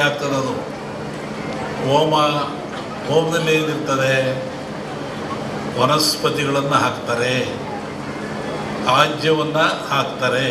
ಆಗ್ತದೆ ಅದು ಹೋಮ, ಹೋಮದಲ್ಲಿ ಏನಿರ್ತದೆ ವನಸ್ಪತಿಗಳನ್ನು ಹಾಕ್ತಾರೆ. ಆಜ್ಯವನ್ನು ಹಾಕ್ತಾರೆ.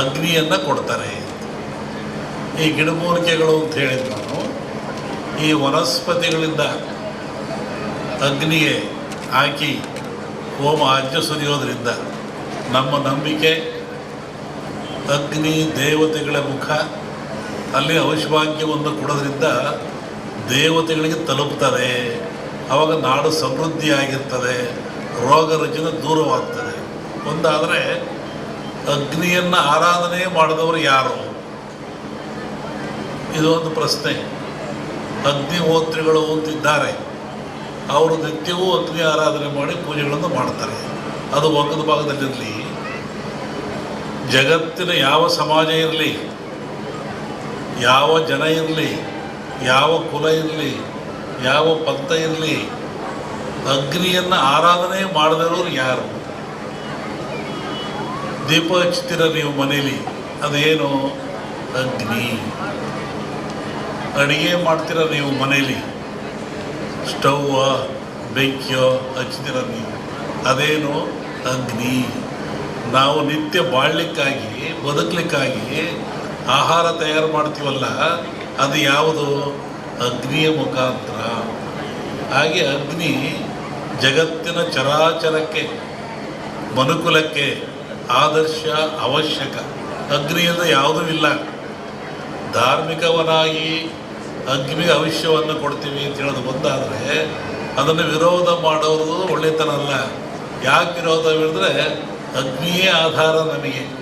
ಅಗ್ನಿಯನ್ನು ಕೊಡ್ತಾರೆ. ಈ ಗಿಡಮೂಲಿಕೆಗಳು ಅಂತ ಹೇಳಿದ ನಾನು, ಈ ವನಸ್ಪತಿಗಳಿಂದ ಅಗ್ನಿಗೆ ಹಾಕಿ ಹೋಮ ಆಜ್ಯ ಸುರಿಯೋದ್ರಿಂದ ನಮ್ಮ ನಂಬಿಕೆ ಅಗ್ನಿ ದೇವತೆಗಳ ಮುಖ ಅಲ್ಲಿ ಔಷಭಾಗ್ಯವನ್ನು ಕೊಡೋದ್ರಿಂದ ದೇವತೆಗಳಿಗೆ ತಲುಪ್ತದೆ. ಆವಾಗ ನಾಡು ಸಮೃದ್ಧಿಯಾಗಿರ್ತದೆ. ರೋಗ ರುಜಿನ ದೂರವಾಗ್ತದೆ. ಒಂದಾದರೆ ಅಗ್ನಿಯನ್ನು ಆರಾಧನೆ ಮಾಡಿದವರು ಯಾರು? ಇದು ಒಂದು ಪ್ರಶ್ನೆ. ಅಗ್ನಿಹೋತ್ರಿಗಳು ಅಂತಿದ್ದಾರೆ. ಅವರು ನಿತ್ಯವೂ ಅಗ್ನಿ ಆರಾಧನೆ ಮಾಡಿ ಪೂಜೆಗಳನ್ನು ಮಾಡ್ತಾರೆ. ಅದು ಒಂದು ಭಾಗದಲ್ಲಿರಲಿ. ಜಗತ್ತಿನ ಯಾವ ಸಮಾಜ ಇರಲಿ ಯಾವ ಜನ ಇರಲಿ, ಯಾವ ಕುಲ ಇರಲಿ, ಯಾವ ಪಂಥ ಇರಲಿ, ಅಗ್ನಿಯನ್ನು ಆರಾಧನೆ ಮಾಡದಿರೋರು ಯಾರು? ದೀಪ ಹಚ್ತೀರ ನೀವು ಮನೇಲಿ, ಅದೇನು? ಅಗ್ನಿ. ಅಡುಗೆ ಮಾಡ್ತೀರ ನೀವು ಮನೇಲಿ ಸ್ಟವ್ವ ಬೆಂಕಿಯೋ ಹಚ್ತೀರ ನೀವು, ಅದೇನು? ಅಗ್ನಿ. ನಾವು ನಿತ್ಯ ಬಾಳ್ಲಿಕ್ಕಾಗಿ, ಬದುಕಲಿಕ್ಕಾಗಿ ಆಹಾರ ತಯಾರು ಮಾಡ್ತೀವಲ್ಲ, ಅದು ಯಾವುದು? ಅಗ್ನಿಯ ಮುಖಾಂತರ. ಹಾಗೆ ಅಗ್ನಿ ಜಗತ್ತಿನ ಚರಾಚರಕ್ಕೆ, ಮನುಕುಲಕ್ಕೆ ಆದರ್ಶ, ಅವಶ್ಯಕ. ಅಗ್ನಿಯಿಂದ ಯಾವುದೂ ಇಲ್ಲ. ಧಾರ್ಮಿಕವನಾಗಿ ಅಗ್ನಿಗೆ ಅವಶ್ಯವನ್ನು ಕೊಡ್ತೀವಿ ಅಂತ ಹೇಳೋದು ಬಂದಾದರೆ ಅದನ್ನು ವಿರೋಧ ಮಾಡೋದು ಒಳ್ಳೆತನ ಅಲ್ಲ. ಯಾಕೆ ವಿರೋಧ ಹೇಳಿದ್ರೆ, ಅಗ್ನಿಯೇ ಆಧಾರ ನಮಗೆ.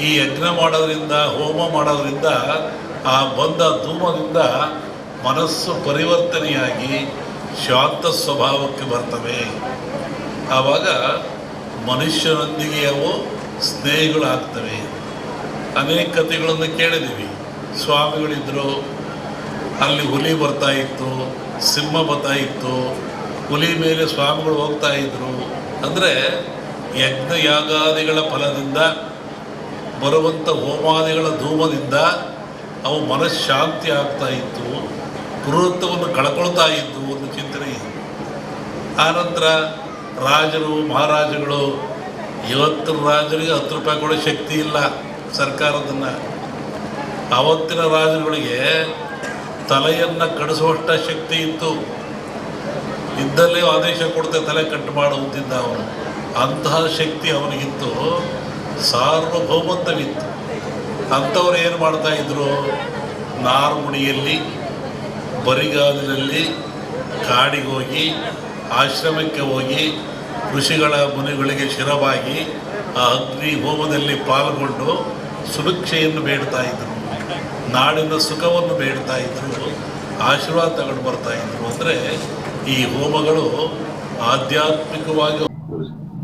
ಈ ಯಜ್ಞ ಮಾಡೋದ್ರಿಂದ, ಹೋಮ ಮಾಡೋದ್ರಿಂದ, ಆ ಬಂದ ಧೂಮದಿಂದ ಮನಸ್ಸು ಪರಿವರ್ತನೆಯಾಗಿ ಶಾಂತ ಸ್ವಭಾವಕ್ಕೆ ಬರ್ತವೆ. ಆವಾಗ ಮನುಷ್ಯನೊಂದಿಗೆ ಅವು ಸ್ನೇಹಿಗಳಾಗ್ತವೆ. ಅನೇಕ ಕಥೆಗಳನ್ನು ಕೇಳಿದ್ದೀವಿ. ಸ್ವಾಮಿಗಳಿದ್ದರು ಅಲ್ಲಿ ಹುಲಿ ಬರ್ತಾ ಇತ್ತು, ಸಿಂಹ ಬರ್ತಾ ಇತ್ತು, ಹುಲಿ ಮೇಲೆ ಸ್ವಾಮಿಗಳು ಹೋಗ್ತಾ ಇದ್ರು. ಅಂದರೆ ಯಜ್ಞ ಯಾಗಾದಿಗಳ ಫಲದಿಂದ ಬರುವಂಥ ಹೋಮಾದಿಗಳ ಧೂಮದಿಂದ ಅವು ಮನಃಶಾಂತಿ ಆಗ್ತಾ ಇತ್ತು ಕ್ರೂರತ್ವವನ್ನು ಕಳ್ಕೊಳ್ತಾ ಇತ್ತು ಒಂದು ಚಿಂತನೆ ಇದೆ. ಆನಂತರ ರಾಜರು ಮಹಾರಾಜಗಳು ಇವತ್ತಿನ ರಾಜರಿಗೆ ಹತ್ತು ರೂಪಾಯಿ ಕೊಡೋ ಶಕ್ತಿ ಇಲ್ಲ ಸರ್ಕಾರದನ್ನು. ಅವತ್ತಿನ ರಾಜರುಗಳಿಗೆ ತಲೆಯನ್ನು ಕಡಿಸುವಷ್ಟು ಶಕ್ತಿ ಇತ್ತು. ಇದ್ದಲ್ಲೇ ಆದೇಶ ಕೊಡ್ತೇವೆ ತಲೆ ಕಟ್ಟು ಮಾಡುವಂತಿದ್ದ ಅವನು. ಅಂತಹ ಶಕ್ತಿ ಅವನಿಗಿತ್ತು. ಸಾರ್ವಭೌಮತ್ವವಿತ್ತು. ಅಂಥವ್ರು ಏನು ಮಾಡ್ತಾ ಇದ್ರು? ನಾರುಮುಡಿಯಲ್ಲಿ, ಬರಿಗಾಲಿನಲ್ಲಿ ಕಾಡಿಗೆ ಹೋಗಿ, ಆಶ್ರಮಕ್ಕೆ ಹೋಗಿ, ಋಷಿಗಳ ಮುನಿಗಳಿಗೆ ಶಿರವಾಗಿ ಆ ಅಗ್ನಿ ಹೋಮದಲ್ಲಿ ಪಾಲ್ಗೊಂಡು ಸುಭಿಕ್ಷೆಯನ್ನು ಬೇಡ್ತಾ ಇದ್ರು. ನಾಡಿನ ಸುಖವನ್ನು ಬೇಡ್ತಾ ಇದ್ರು. ಆಶೀರ್ವಾದ ತಗೊಂಡು ಬರ್ತಾ ಇದ್ರು. ಅಂದರೆ ಈ ಹೋಮಗಳು ಆಧ್ಯಾತ್ಮಿಕವಾಗಿ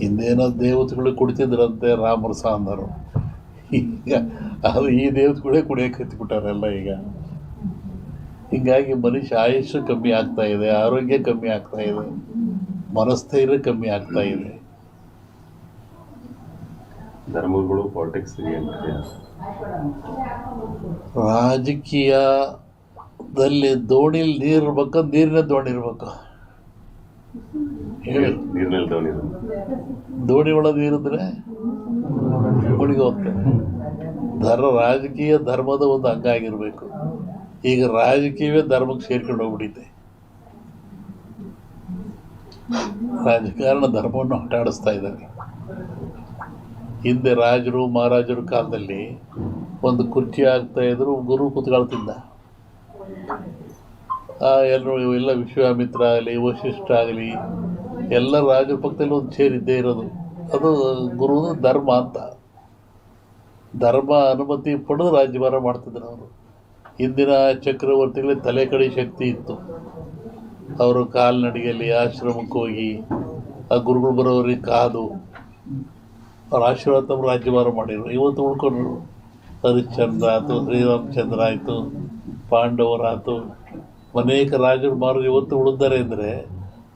ಹಿಂದೇನೋ ದೇವತೆಗಳು ಕುಡಿತಿದ್ರಂತೆ ರಾಮರ ಸಾಂದರು. ಈಗ ಅದು ಈ ದೇವತೆಗಳೇ ಕುಡಿಯೋಕೆ ಹತ್ಬಿಟ್ಟಾರೆಲ್ಲ ಈಗ. ಹೀಗಾಗಿ ಮನುಷ್ಯ ಆಯುಷ್ಯ ಕಮ್ಮಿ ಆಗ್ತಾ ಇದೆ ಆರೋಗ್ಯ ಕಮ್ಮಿ ಆಗ್ತಾ ಇದೆ ಮನಸ್ಥೈರ್ಯ ಕಮ್ಮಿ ಆಗ್ತಾ ಇದೆ. ಧರ್ಮಗಳು ಪಾಲಿಟಿಕ್ಸ್ ರಾಜಕೀಯದಲ್ಲಿ ದೋಣಿಲಿ ನೀರು ಇರ್ಬೇಕು ನೀರಿನ ದೋಣಿ ಇರ್ಬೇಕು. ನೀರಿನಲ್ಲಿ ದೋಣಿ ದೋಣಿ ಒಳಗೆ ನೀರಿದ್ರೆ ಮುಳುಗಿ ಹೋಗ್ತದೆ ಧರ್ಮ ರಾಜಕೀಯ ಧರ್ಮದ ಒಂದು ಅಂಗ ಆಗಿರಬೇಕು. ಈಗ ರಾಜಕೀಯವೇ ಧರ್ಮಕ್ಕೆ ಸೇರ್ಕೊಂಡು ಹೋಗ್ಬಿಟ್ಟಿದೆ. ರಾಜಕಾರಣ ಧರ್ಮವನ್ನು ಆಟಾಡಿಸ್ತಾ ಇದ್ದಾರೆ. ಹಿಂದೆ ರಾಜರು ಮಹಾರಾಜರು ಕಾಲದಲ್ಲಿ ಒಂದು ಕುರ್ಚಿ ಆಗ್ತಾ ಇದ್ರು ಗುರು ಕೂತ್ಕೊಳ್ತಿದ್ದ. ಎಲ್ಲರೂ ಎಲ್ಲ ವಿಶ್ವಾಮಿತ್ರ ಆಗಲಿ ವಶಿಷ್ಠ ಆಗಲಿ ಎಲ್ಲ ರಾಜರ ಪಕ್ಕದಲ್ಲಿ ಒಂದು ಚೇರ್ ಇದ್ದೇ ಇರೋದು. ಅದು ಗುರು ಧರ್ಮ ಅಂತ. ಧರ್ಮ ಅನುಮತಿ ಪಡೆದು ರಾಜ್ಯಭಾರ ಮಾಡ್ತಿದ್ರು ಅವರು. ಹಿಂದಿನ ಚಕ್ರವರ್ತಿಗಳ ತಲೆ ಕಡೆ ಶಕ್ತಿ ಇತ್ತು. ಅವರು ಕಾಲ್ನಡಿಗೆಯಲ್ಲಿ ಆಶ್ರಮಕ್ಕೆ ಹೋಗಿ, ಆ ಗುರುಗಳು ಬರೋರಿಗೆ ಕಾದು, ಅವ್ರ ಆಶೀರ್ವಾದ ತಮ್ಮ ರಾಜ್ಯಭಾರ ಮಾಡಿದ್ರು. ಇವತ್ತು ಉಳ್ಕೊಂಡ್ರು. ಹರಿಶ್ಚಂದ್ರ ಆಯಿತು, ಶ್ರೀರಾಮಚಂದ್ರ ಆಯಿತು, ಪಾಂಡವರಾಯಿತು. ಅನೇಕ ರಾಜರು ಮಾರು ಇವತ್ತು ಉಳಿದಾರೆ ಅಂದರೆ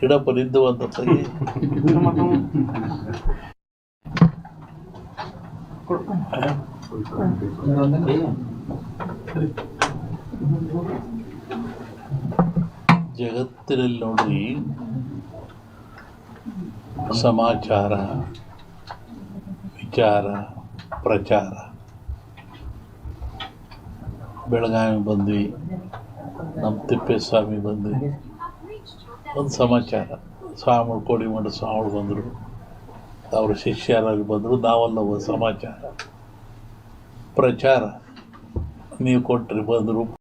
ಗಿಡಪ್ಪ ನಿಂದು ಅಂತ ತೆಗಿ. ಜಗತ್ತಿನಲ್ಲಿ ನೋಡ್ರಿ ಸಮಾಚಾರ ವಿಚಾರ ಪ್ರಚಾರ. ಬೆಳಗಾವಿ ಬಂದ್ವಿ ನಮ್ಮ ತಿಪ್ಪೇಸ್ವಾಮಿ ಬಂದ್ವಿ. ಒಂದು ಸಮಾಚಾರ. ಸ್ವಾಮಿಗಳು ಕೋಡಿಮಠ ಸ್ವಾಮಿಗಳು ಬಂದರು. ಅವ್ರ ಶಿಷ್ಯರಾಗಿ ಬಂದರು. ನಾವೆಲ್ಲ ಒಂದು ಸಮಾಚಾರ. ಪ್ರಚಾರ. ನೀವು ಕೊಟ್ಟರೆ ಬಂದರು.